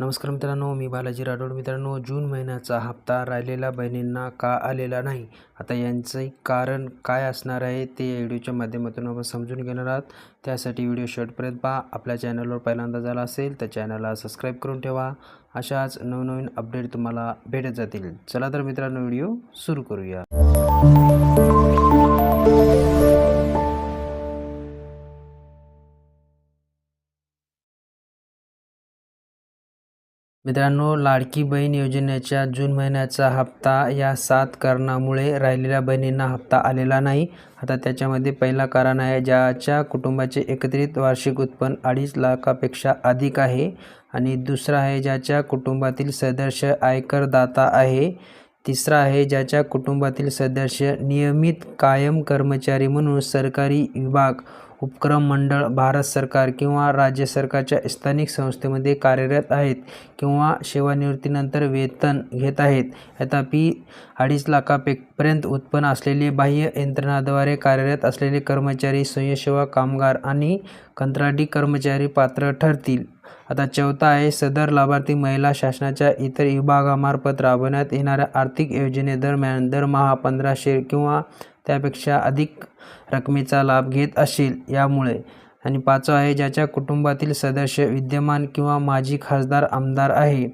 नमस्कार मित्रांनो मी बालाजी राठोड. मित्रांनो जून महिन्याचा हप्ता राहिलेल्या बहिणींना का आलेला नाही? आता यांचं कारण काय असणार आहे ते या व्हिडिओच्या माध्यमातून आपण समजून घेणार आहात. त्यासाठी व्हिडिओ शेवटपर्यंत पहा. आपल्या चॅनलवर पहिल्यांदा झाला असेल तर चॅनलला सबस्क्राईब करून ठेवा. अशाच नवनवीन अपडेट तुम्हाला भेटत जातील. चला तर मित्रांनो व्हिडिओ सुरू करूया. मित्रांनो लाडकी बहीण योजनेच्या जून महिन्याचा हप्ता या सात कारणामुळे राहिलेल्या बहिणींना हप्ता आलेला नाही. आता त्याच्यामध्ये पहिला कारण आहे ज्याच्या कुटुंबाचे एकत्रित वार्षिक उत्पन्न अडीच लाखापेक्षा अधिक आहे. आणि दुसरा आहे ज्याच्या कुटुंबातील सदस्य आयकरदाता आहे. तिसरा आहे ज्याच्या कुटुंबातील सदस्य नियमित कायम कर्मचारी म्हणून सरकारी विभाग उपक्रम मंडळ भारत सरकार किंवा राज्य सरकारच्या स्थानिक संस्थेमध्ये कार्यरत आहेत किंवा सेवानिवृत्तीनंतर वेतन घेत आहेत. तथापि अडीच लाखापेपर्यंत उत्पन्न असलेले बाह्य यंत्रणाद्वारे कार्यरत असलेले कर्मचारी स्वयंसेवा कामगार आणि कंत्राटी कर्मचारी पात्र ठरतील. आता चौथा आहे सदर लाभार्थी महिला शासनाच्या इतर विभागामार्फत राबवण्यात येणाऱ्या आर्थिक योजनेदरम्यान दरमहा पंधराशे किंवा त्यापेक्षा अधिक रकमेचा लाभ घेत असेल यामुळे. आणि पाचवा आहे ज्याच्या कुटुंबातील सदस्य विद्यमान किंवा माजी खासदार आमदार आहे.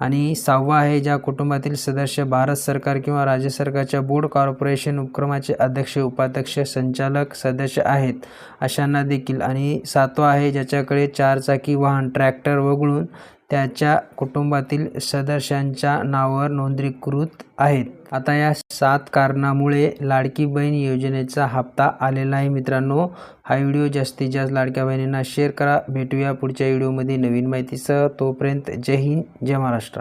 आणि सहावा आहे ज्या कुटुंबातील सदस्य भारत सरकार किंवा राज्य सरकारच्या बोर्ड कॉर्पोरेशन उपक्रमाचे अध्यक्ष उपाध्यक्ष संचालक सदस्य आहेत अशांना देखील. आणि सातवा आहे ज्याच्याकडे चारचाकी वाहन ट्रॅक्टर वगळून त्याच्या कुटुंबातील सदस्यांच्या नावावर नोंदणीकृत आहेत. आता या सात कारणामुळे लाडकी बहीण योजनेचा हप्ता आलेला आहे. मित्रांनो हा व्हिडिओ जास्तीत जास्त लाडक्या बहिणींना शेअर करा. भेटूया पुढच्या व्हिडिओमध्ये नवीन माहितीसह. तोपर्यंत जय हिंद जय महाराष्ट्र.